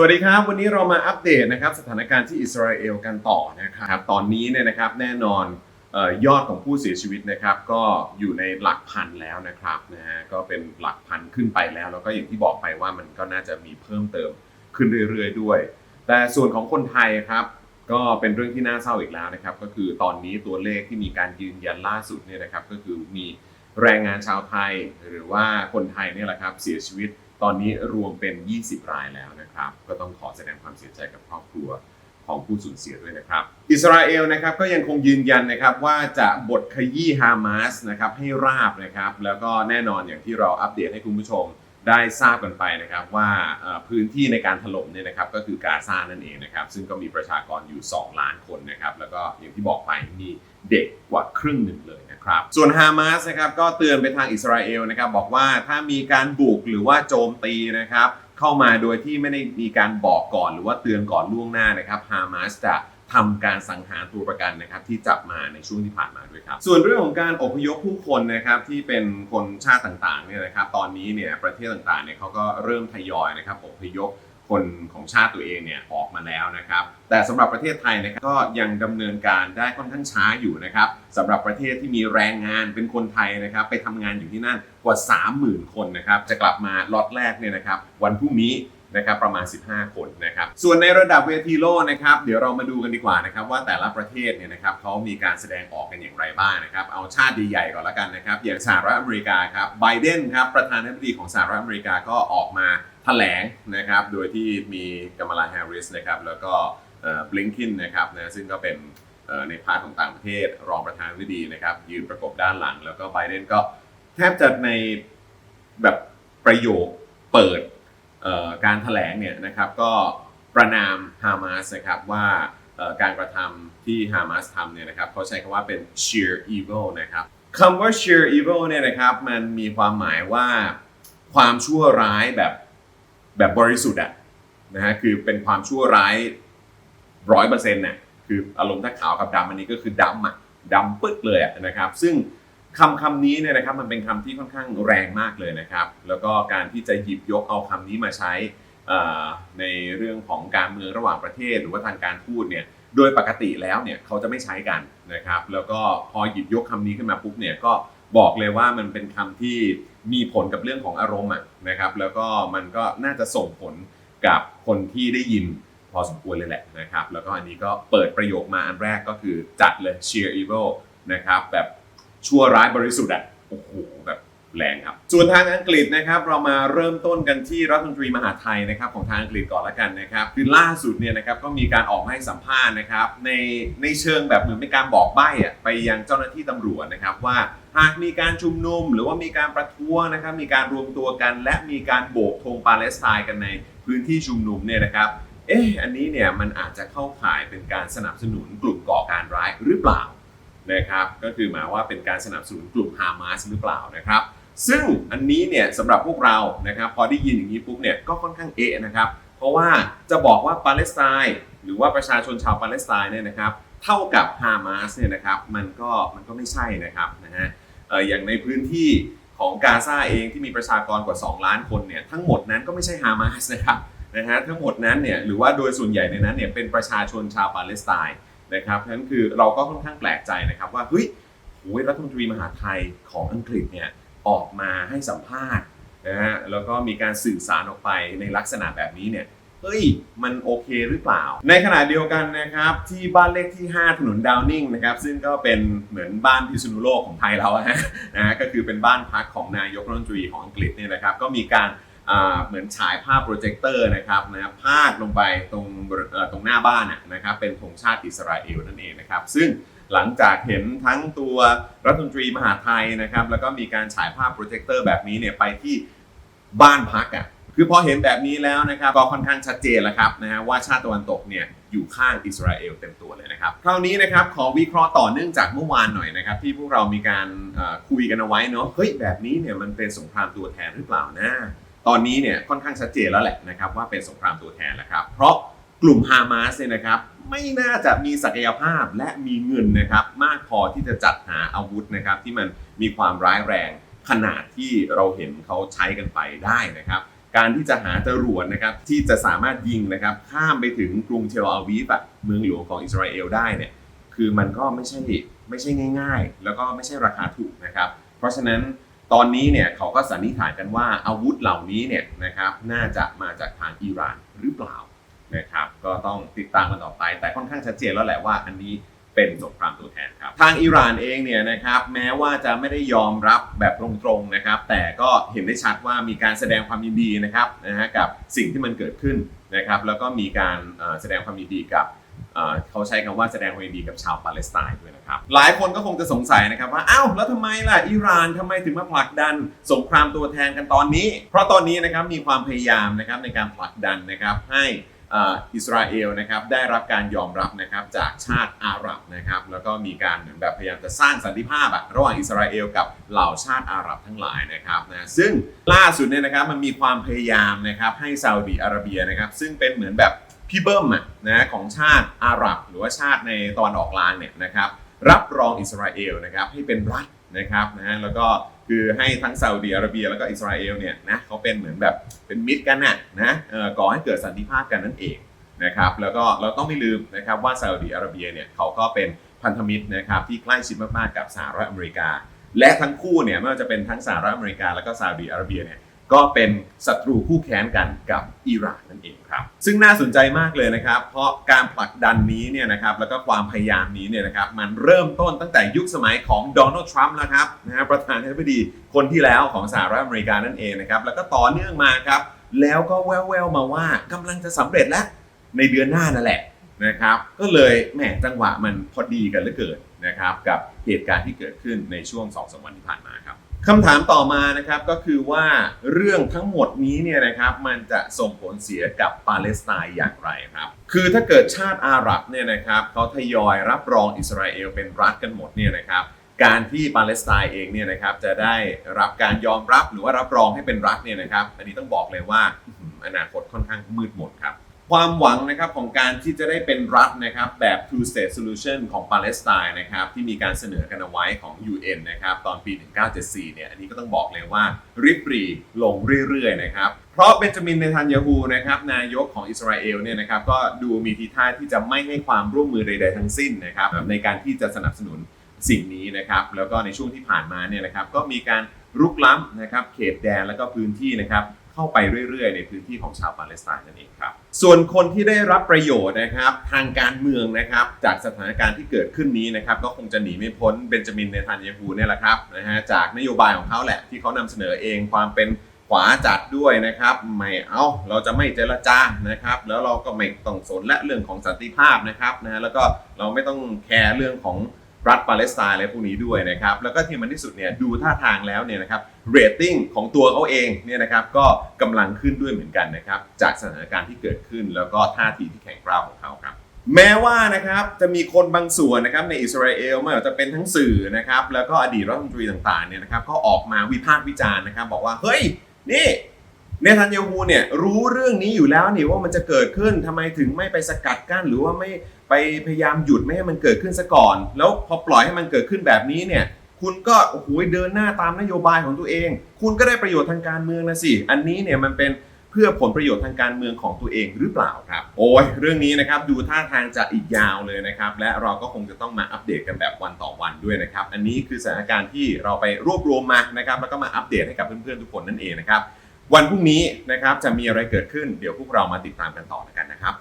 สวัสดีครับ วันนี้เรามาอัปเดตนะครับสถานการณ์ที่อิสราเอลกันต่อนะครับตอนนี้เนี่ยนะครับแน่นอนออยอดของผู้เสียชีวิตนะครับก็อยู่ในหลักพันแล้วนะครับนะฮะก็เป็นหลักพันขึ้นไปแล้ว แล้วก็อย่างที่บอกไปว่ามันก็น่าจะมีเพิ่มเติมขึ้นเรื่อยๆด้วย แต่ส่วนของคนไทยครับก็เป็นเรื่องที่น่าเศร้าอีกแล้วนะครับก็คือตอนนี้ตัวเลขที่มีการยืนยันล่าสุดเนี่ยนะครับก็คือมีแรงงานชาวไทยหรือว่าคนไทยเนี่ยแหละครับเสียชีวิต ตอนนี้รวมเป็น 20 รายแล้วนะครับ ก็ต้องขอแสดงความเสียใจกับครอบครัวของผู้สูญเสียด้วยนะครับ อิสราเอลนะครับก็ยังคงยืนยันนะครับว่าจะบทขยี้ฮามาสนะครับให้ราบนะครับ แล้วก็แน่นอนอย่างที่เราอัปเดตให้คุณผู้ชมได้ทราบกันไปนะครับว่าพื้นที่ในการถล่มเนี่ยนะครับก็คือกาซานั่นเองนะครับ ซึ่งก็มีประชากรอยู่ 2 ล้านคนนะครับ แล้วก็อย่างที่บอกไปมีเด็กกว่าครึ่งหนึ่ง ครับ ส่วนฮามาสนะครับก็เตือนไปทางอิสราเอลนะครับบอกว่าถ้ามีการบุกหรือว่าโจมตีนะครับเข้ามาโดยที่ไม่ได้มีการบอกก่อนหรือว่าเตือนก่อนล่วงหน้านะครับฮามาสจะทำการสังหารตัวประกันนะครับที่จับมาในช่วงที่ผ่านมาด้วยครับ ส่วนเรื่องของการอพยพผู้คนนะครับที่เป็นคนชาติต่างๆเนี่ยนะครับตอนนี้เนี่ยประเทศต่างๆเนี่ยเขาก็เริ่มทยอยนะครับอพยพ คนของชาติตัวเองเนี่ยออกมาแล้วนะครับ แต่สำหรับประเทศไทยนะครับก็ยังดำเนินการได้ค่อนข้างช้าอยู่นะครับสำหรับประเทศที่มีแรงงานเป็นคนไทยนะครับ ไปทำงานอยู่ที่นั่นกว่า 30,000 คนนะครับ จะกลับมาล็อตแรกเนี่ยนะครับ วันพรุ่งนี้นะครับประมาณ 15 คนนะครับ ส่วนในระดับเวทีโลกนะครับ เดี๋ยวเรามาดูกันดีกว่านะครับ ว่าแต่ละประเทศเนี่ยนะครับเขามีการแสดงออกกันอย่างไรบ้างนะครับ เอาชาติใหญ่ๆก่อนละกันนะครับ อย่างสหรัฐอเมริกาครับไบเดนครับประธานาธิบดีของสหรัฐอเมริกาก็ออกมา แถลงนะครับ โดยที่มีกัมลาแฮร์ริสนะครับ แล้วก็บลิงคินนะครับนะซึ่งก็เป็นในพาร์ทของต่างประเทศ รองประธานาธิบดีนะครับ ยืนประกบด้านหลัง แล้วก็ไบเดนก็แทบจะในแบบประโยคเปิดการถแถลงเนี่ยนะครับก็ประนามฮามาสนะครับว่าการกระทำที่ฮามาสทำเนี่ยนะครับเขาใช้คำว่าเป็น sheer evil นะครับคำว่า sheer evil เนี่ยนะครับมันมีความหมายว่าความชั่วร้ายแบบ แบบบริสุทธิ์อะนะฮะคือเป็นความชั่วร้ายร้อยเปอร์เซ็นต์น่ะคืออารมณ์ถ้าขาวกับดำอันนี้ก็คือดำอะดำปึ๊ดเลยอะนะครับ ซึ่งคำคำนี้เนี่ยนะครับมันเป็นคำที่ค่อนข้างแรงมากเลยนะครับ แล้วก็การที่จะหยิบยกเอาคำนี้มาใช้ในเรื่องของการเมืองระหว่างประเทศ หรือว่าทางการทูตเนี่ยโดยปกติแล้วเนี่ยเขาจะไม่ใช้กันนะครับ แล้วก็พอหยิบยกคำนี้ขึ้นมาปุ๊บเนี่ยก็บอกเลยว่ามันเป็นคำที่ มีผลกับเรื่องของอารมณ์อะนะครับ แล้วก็มันก็น่าจะส่งผลกับคนที่ได้ยินพอสมควรเลยแหละนะครับ แล้วก็อันนี้ก็เปิดประโยคมาอันแรกก็คือจัดเลย sheer evil นะครับ แบบชั่วร้ายบริสุทธิ์อะโอ้โหแบบ แรงครับ ส่วนทางอังกฤษนะครับเรามาเริ่มต้นกันที่รัฐมนตรีมหาไทยนะครับของทางอังกฤษก่อนละกันนะครับคือล่าสุดเนี่ยนะครับก็มีการออกมาให้สัมภาษณ์นะครับในในเชิงแบบเหมือนเป็นการบอกใบ้อะไปยังเจ้าหน้าที่ตำรวจนะครับว่าหากมีการชุมนุมหรือว่ามีการประท้วงนะครับมีการรวมตัวกัน และมีการโบกธงปาเลสไตน์กันในพื้นที่ชุมนุมเนี่ยนะครับเอ๊ะอันนี้เนี่ยมันอาจจะเข้าข่ายเป็นการสนับสนุนกลุ่มก่อการร้ายหรือเปล่านะครับก็คือหมายว่าเป็นการสนับสนุนกลุ่มฮามาสหรือเปล่านะครับ ซึ่งอันนี้เนี่ยสำหรับพวกเรานะครับพอได้ยินอย่างนี้ปุ๊บเนี่ยก็ค่อนข้างเอะนะครับ เพราะว่าจะบอกว่าปาเลสไตน์หรือว่าประชาชนชาวปาเลสไตน์เนี่ยนะครับเท่ากับฮามาสเนี่ยนะครับมันก็มันก็ไม่ใช่นะครับนะฮะอย่างในพื้นที่ของกาซาเองที่มีประชากรกว่า 2 ล้านคนเนี่ยทั้งหมดนั้นก็ไม่ใช่ฮามาสนะครับนะฮะทั้งหมดนั้นเนี่ยหรือว่าโดยส่วนใหญ่ในนั้นเนี่ยเป็นประชาชนชาวปาเลสไตน์นะครับนั้นคือเราก็ค่อนข้างแปลกใจนะครับว่าเฮ้ยโอ้ยรัฐมนตรีมหาไทยของอังกฤษเนี่ย ออกมาให้สัมภาษณ์นะฮะแล้วก็มีการสื่อสารออกไปในลักษณะแบบนี้เนี่ยเฮ้ย มันโอเคหรือเปล่า ในขณะเดียวกันนะครับ ที่บ้านเลขที่ 5 ถนนดาวนิงนะครับ ซึ่งก็เป็นเหมือนบ้านพิษณุโลกของไทยเราฮะนะฮะก็คือเป็นบ้านพักของนายกรัฐมนตรีของอังกฤษเนี่ยนะครับ ก็มีการเหมือนฉายภาพโปรเจคเตอร์นะครับนะพาดลงไปตรงตรงหน้าบ้านนะนะครับเป็นธงชาติอิสราเอลนั่นเองนะครับ ซึ่ง หลังจากเห็นทั้งตัวรัฐมนตรีมหาไทยนะครับ แล้วก็มีการฉายภาพโปรเจคเตอร์แบบนี้เนี่ยไปที่บ้านพักอะคือพอเห็นแบบนี้แล้วนะครับก็ค่อนข้างชัดเจนแล้วครับนะฮะว่าชาติตะวันตกเนี่ยอยู่ข้างอิสราเอลเต็มตัวเลยนะครับ คราวนี้นะครับขอวิเคราะห์ต่อเนื่องจากเมื่อวานหน่อยนะครับ ที่พวกเรามีการคุยกันเอาไว้เนาะเฮ้ยแบบนี้เนี่ยมันเป็นสงครามตัวแทนหรือเปล่านะ ตอนนี้เนี่ยค่อนข้างชัดเจนแล้วแหละนะครับว่าเป็นสงครามตัวแทนแล้วครับ เพราะ กลุ่มฮามาสเนี่ยนะครับไม่น่าจะมีศักยภาพและมีเงินนะครับมากพอที่จะจัดหาอาวุธนะครับที่มันมีความร้ายแรงขนาดที่เราเห็นเขาใช้กันไปได้นะครับ การที่จะหาจรวดนะครับที่จะสามารถยิงนะครับข้ามไปถึงกรุงเทลอาวีฟอะเมืองหลวงของอิสราเอลได้เนี่ยคือมันก็ไม่ใช่ไม่ใช่ง่าย ๆ แล้วก็ไม่ใช่ราคาถูกนะครับ เพราะฉะนั้นตอนนี้เนี่ยเขาก็สันนิษฐานกันว่าอาวุธเหล่านี้เนี่ยนะครับน่าจะมาจากทางอิหร่านหรือเปล่า นะครับก็ต้องติดตามกันต่อไป แต่ค่อนข้างชัดเจนแล้วแหละว่าอันนี้เป็นสงครามตัวแทนครับ ทางอิหร่านเองเนี่ยนะครับแม้ว่าจะไม่ได้ยอมรับแบบตรงๆนะครับ แต่ก็เห็นได้ชัดว่ามีการแสดงความยินดีนะครับนะฮะกับสิ่งที่มันเกิดขึ้นนะครับแล้วก็มีการเอ่อแสดงความยินดีกับเอ่อเขาใช้คำว่าแสดงความยินดีกับชาวปาเลสไตน์ด้วยนะครับ หลายคนก็คงจะสงสัยนะครับว่าอ้าวแล้วทำไมล่ะอิหร่านทำไมถึงมาผลักดันสงครามตัวแทนกันตอนนี้ เพราะตอนนี้นะครับมีความพยายามนะครับในการผลักดันนะครับให้เอิสราเอลนะครับได้รับการยอมรับนะครับจากชาติอาหรับนะครับแล้วก็มีการเหมือนแบบพยายามจะสร้างสันติภาพอะระหว่างอิสราเอลกับเหล่าชาติอาหรับทั้งหลายนะครับนะซึ่งล่าสุดเนี่ยนะครับมันมีความพยายามนะครับให้ซาอุดีอาระเบียนะครับซึ่งเป็นเหมือนแบบพี่เบิ้มอะนะของชาติอาหรับ หรือว่าชาติในตะวันออกกลางเนี่ยนะครับรับรองอิสราเอลนะครับให้เป็นรัฐนะครับนะแล้วก็ คือให้ทั้งซาอุดีอาระเบียแล้วก็อิสราเอลเนี่ยนะเขาเป็นเหมือนแบบเป็นมิตรกันน่ะนะก่อให้เกิดสันติภาพกันนั่นเองนะครับแล้วก็เราต้องไม่ลืมนะครับว่าซาอุดีอาระเบียเนี่ยเขาก็เป็นพันธมิตรนะครับที่ใกล้ชิดมากๆกับสหรัฐอเมริกา และทั้งคู่เนี่ยไม่ว่าจะเป็นทั้งสหรัฐอเมริกาแล้วก็ซาอุดีอาระเบียเนี่ย ก็เป็นศัตรูคู่แค้นกันกับอิหร่านนั่นเองครับ ซึ่งน่าสนใจมากเลยนะครับ เพราะการผลักดันนี้เนี่ยนะครับแล้วก็ความพยายามนี้เนี่ยนะครับมันเริ่มต้นตั้งแต่ยุคสมัยของโดนัลด์ทรัมป์แล้วครับนะฮะประธานาธิบดีคนที่แล้วของสหรัฐอเมริกานั่นเองนะครับแล้วก็ต่อเนื่องมาครับแล้วก็แว่วๆมาว่ากำลังจะสำเร็จแล้วในเดือนหน้านั่นแหละนะครับก็เลยแหมจังหวะมันพอดีกันเหลือเกินนะครับกับเหตุการณ์ที่เกิดขึ้นในช่วง2อสวันที่ผ่านมาครับ คำถามต่อมานะครับก็คือว่าเรื่องทั้งหมดนี้เนี่ยนะครับมันจะส่งผลเสียกับปาเลสไตน์อย่างไรครับ คือถ้าเกิดชาติอาหรับเนี่ยนะครับเขาทยอยรับรองอิสราเอลเป็นรัฐกันหมดเนี่ยนะครับการที่ปาเลสไตน์เองเนี่ยนะครับจะได้รับการยอมรับหรือว่ารับรองให้เป็นรัฐเนี่ยนะครับ อันนี้ต้องบอกเลยว่าอนาคตค่อนข้างมืดมนครับ ความหวังนะครับของการที่จะได้เป็นรัฐนะครับแบบ two state solution ของปาเลสไตน์นะครับที่มีการเสนอกันเอาไว้ของ UN นะครับตอนปี 1974 เนี่ยอันนี้ก็ต้องบอกเลยว่าริบรีลงเรื่อยๆนะครับเพราะเบนจามินเนทันยาฮูนะครับนายกของอิสราเอลเนี่ยนะครับก็ดูมีทีท่าที่จะไม่ให้ความร่วมมือใด ๆ ทั้งสิ้นนะครับในการที่จะสนับสนุนสิ่งนี้นะครับแล้วก็ในช่วงที่ผ่านมาเนี่ยนะครับก็มีการรุกล้ำนะครับเขตแดนแล้วก็พื้นที่นะครับ เข้าไปเรื่อยๆ ในพื้นที่ของชาวปาเลสไตน์นั่นเองครับ ส่วนคนที่ได้รับประโยชน์นะครับทางการเมืองนะครับจากสถานการณ์ที่เกิดขึ้นนี้นะครับก็คงจะหนีไม่พ้นเบนจามินเนทันยาฮูเนี่ยแหละครับนะฮะจากนโยบายของเขาแหละที่เขานำเสนอเองความเป็นขวาจัดด้วยนะครับไม่เอาเราจะไม่เจรจานะครับ แล้วเราก็ไม่ต้องสนและเรื่องของสันติภาพนะครับนะฮะแล้วก็เราไม่ต้องแคร์เรื่องของ รัฐปาเลสไตน์อะไรพวกนี้ด้วยนะครับแล้วก็ที่มันที่สุดเนี่ยดูท่าทางแล้วเนี่ยนะครับเรตติ้งของตัวเขาเองเนี่ยนะครับก็กำลังขึ้นด้วยเหมือนกันนะครับจากสถานการณ์ที่เกิดขึ้น แล้วก็ท่าทีที่แข็งกร้าวของเขาครับแม้ว่านะครับจะมีคนบางส่วนนะครับในอิสราเอลไม่ว่าจะเป็นทั้งสื่อนะครับแล้วก็อดีตรัฐมนตรีต่างๆเนี่ยนะครับก็ออกมาวิพากษ์วิจารณ์นะครับบอกว่าเฮ้ยนี่ เนทันยาฮูเนี่ยรู้เรื่องนี้อยู่แล้วนี่ว่ามันจะเกิดขึ้นทำไมถึงไม่ไปสกัดกั้น หรือว่าไม่ไปพยายามหยุดไม่ให้มันเกิดขึ้นซะก่อน แล้วพอปล่อยให้มันเกิดขึ้นแบบนี้เนี่ยคุณก็โอ้โหเดินหน้าตามนโยบายของตัวเอง คุณก็ได้ประโยชน์ทางการเมืองนะสิ อันนี้เนี่ยมันเป็นเพื่อผลประโยชน์ทางการเมืองของตัวเองหรือเปล่าครับ โอ้ยเรื่องนี้นะครับดูท่าทางจะอีกยาวเลยนะครับ และเราก็คงจะต้องมาอัปเดตกันแบบวันต่อวันด้วยนะครับ อันนี้คือสถานการณ์ที่เราไปรวบรวมมานะครับแล้วก็มาอัปเดตให้กับเพื่อนๆทุกคนนั่นเองนะครับ วันพรุ่งนี้นะครับจะมีอะไรเกิดขึ้นเดี๋ยวพวกเรามาติดตามกันต่อแล้วกันนะครับ